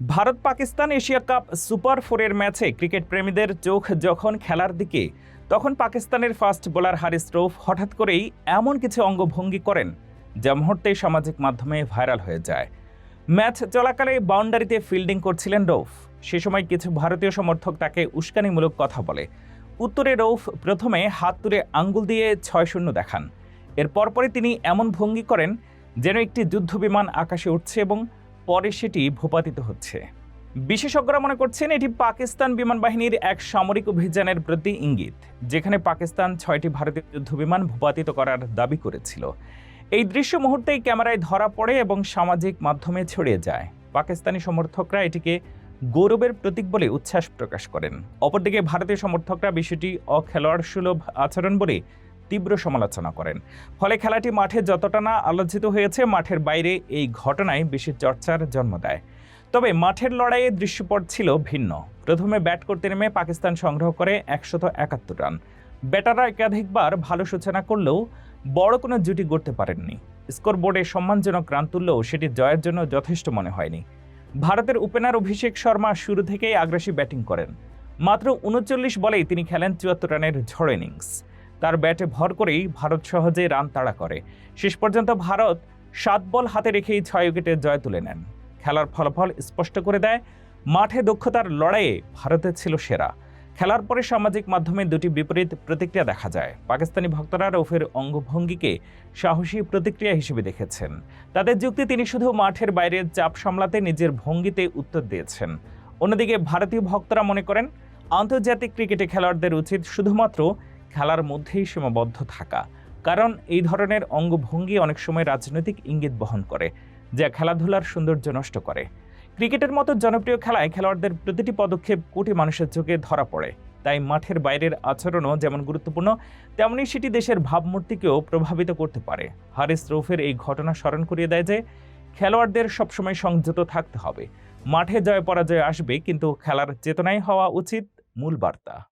Bharat Pakistan Asia cup super ফোরের ম্যাচে cricket প্রেমীদের চোখ যখন খেলার দিকে, তখন পাকিস্তানের ফাস্ট বোলার হারিস রৌফ হঠাৎ করেই এমন কিছু অঙ্গভঙ্গি করেন, যা মুহূর্তেই সামাজিক মাধ্যমে ভাইরাল হয়ে যায়। ম্যাচ চলাকালে বাউন্ডারিতে ফিল্ডিং করছিলেন রৌফ। সে সময় কিছু ভারতীয় সমর্থক তাকে উস্কানিমূলক কথা বলে। উত্তরে রৌফ প্রথমে হাত তুলে আঙ্গুল দিয়ে ছয় শূন্য দেখান। এর পরপরই তিনি এমন ভঙ্গি করেন, যেন একটি যুদ্ধবিমান আকাশে উঠছে এবং পরে সেটি ভূপাতিত হচ্ছে। বিশেষজ্ঞরা মনে করছেন এটি পাকিস্তান বিমান বাহিনীর এক সামরিক অভিযানের প্রতি ইঙ্গিত, যেখানে পাকিস্তান ছয়টি ভারতীয় যুদ্ধবিমান ভূপাতিত করার দাবি করেছিল। এই দৃশ্য মুহূর্তেই ক্যামেরায় ধরা পড়ে এবং সামাজিক মাধ্যমে ছড়িয়ে যায়। পাকিস্তানি সমর্থকরা এটিকে গৌরবের প্রতীক বলে উচ্ছ্বাস প্রকাশ করেন। অপরদিকে ভারতীয় সমর্থকরা বিষয়টি অখেলোয়াড় সুলভ আচরণ বলে তীব্র সমালোচনা করেন। ফলে খেলাটি মাঠে যতটা না আলোচিত হয়েছে, মাঠের বাইরে এই ঘটনায় বেশি চর্চার জন্ম দেয়। তবে মাঠের লড়াইয়ে দৃশ্যপট ছিল ভিন্ন। প্রথমে ব্যাট করতে নেমে পাকিস্তান সংগ্রহ করে একশত একাত্তর রান। ব্যাটাররা একাধিকবার ভালো সূচনা করলেও বড় কোনো জুটি গড়তে পারেননি। স্কোর বোর্ডে সম্মানজনক রান তুললেও সেটি জয়ের জন্য যথেষ্ট মনে হয়নি। ভারতের ওপেনার অভিষেক শর্মা শুরু থেকেই আগ্রাসী ব্যাটিং করেন। মাত্র উনচল্লিশ বলেই তিনি খেলেন চুয়াত্তর রানের ঝড় ইনিংস। তার ব্যাটে ভর করেই ভারত সহজেই রান তাড়া করে। শেষ পর্যন্ত ভারত সাত বল হাতে রেখেই ছয় উইকেটে জয় তুলে নেন। খেলার ফলাফল স্পষ্ট করে দেয়, মাঠে দক্ষতার লড়াইয়ে ভারতের ছিল সেরা। খেলার পরে সামাজিক মাধ্যমে দুটি বিপরীত প্রতিক্রিয়া দেখা যায়। পাকিস্তানি ভক্তরা রৌফের অঙ্গভঙ্গিকে সাহসী প্রতিক্রিয়া হিসেবে দেখেছেন। তাদের যুক্তি, তিনি শুধু মাঠের বাইরে চাপ সামলাতে নিজের ভঙ্গিতে উত্তর দিয়েছেন। অন্যদিকে ভারতীয় ভক্তরা মনে করেন, আন্তর্জাতিক ক্রিকেটে খেলোয়াড়দের উচিত শুধুমাত্র খেলার মধ্যেই সীমাবদ্ধ থাকা। কারণ এই ধরনের অঙ্গভঙ্গি অনেক সময় রাজনৈতিক ইঙ্গিত বহন করে, যা খেলাধুলার সৌন্দর্য নষ্ট করে। ক্রিকেটের মতো জনপ্রিয় খেলায় খেলোয়াড়দের প্রতিটি পদক্ষেপ কোটি মানুষের চোখে ধরা পড়ে। তাই মাঠের বাইরের আচরণও যেমন গুরুত্বপূর্ণ, তেমনি সেটি দেশের ভাবমূর্তিকেও প্রভাবিত করতে পারে। হারিস রৌফের এই ঘটনা স্মরণ করিয়ে দেয় যে, খেলোয়াড়দের সবসময় সংযত থাকতে হবে। মাঠে জয় পরাজয় আসবে, কিন্তু খেলার চেতনাই হওয়া উচিত মূল বার্তা।